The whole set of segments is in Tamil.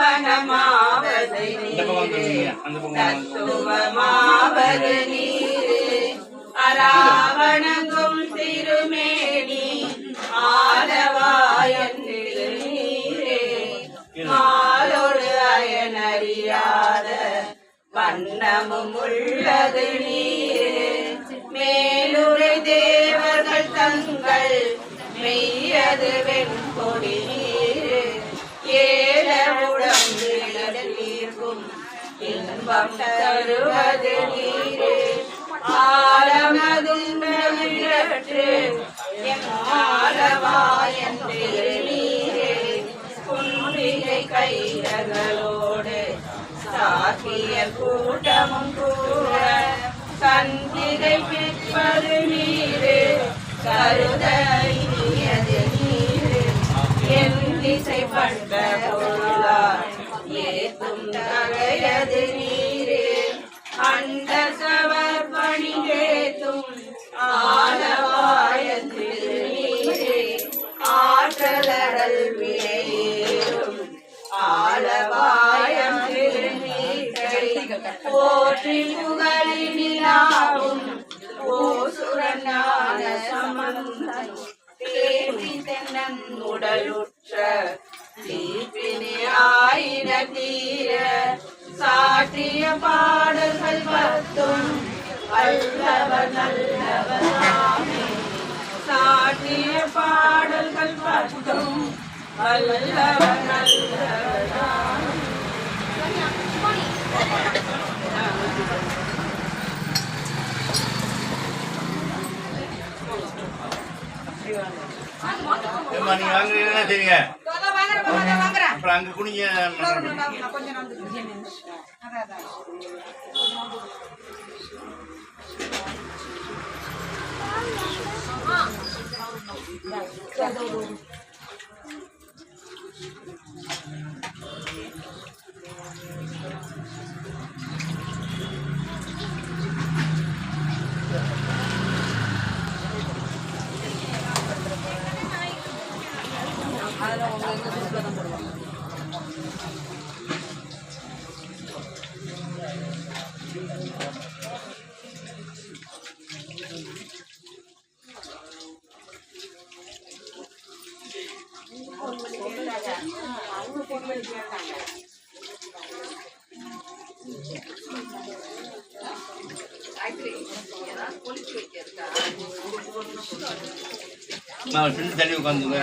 பாவனமாவது. தத்துவமாவது நீரே அராவணங்கும் திருமேனி ஆலவாயன்று நீரே. மாலோடு அயனறியாத வண்ணமும் உள்ளது நீரே. மேலுரை தேவர்கள் தங்கள் மெய்யது வெண்கொடி நீரே இன்பம் தருவது நீரே ஆலமதுண்டற்று நீரே குன்றிகை கைகளோடு சாக்கிய கூட்டமும் கூட கந்திகை பிற்பது நீரே. நீரே. என் திசைப்பட்ட മുകളിൽ നിലാവും ഓസുരനാന സമന്തൻ കേട്ടിത്തന്നൻ ഉടലുക്ഷ ദീപിനെ ആയിര തീര സാട്ടിയ പാടകൾ പത്തും വല്ലവ സാട്ടിയ പാടകൾ പത്തും വല്ലവ നല്ലവ ஏம்மா, நீங்க வாங்குறீங்க என்ன செய்வீங்க அப்புறம் அங்க குனிங்க அதில் உங்கள் எங்கள் சூப்பில் தான் போடுவாங்க. அவங்க பொண்ணு கேட்டாங்க காய்கறி ஏதாவது பொழிச்சு வைக்கிறதா நான் பின் தள்ளி உட்காந்துங்க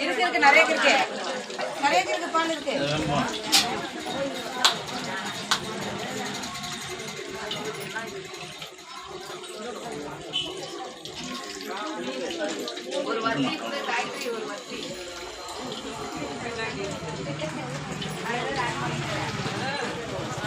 இருக்கு இருக்கு நிறைய இருக்கு நிறைய இருக்கு பால் இருக்கு ஒரு வண்டி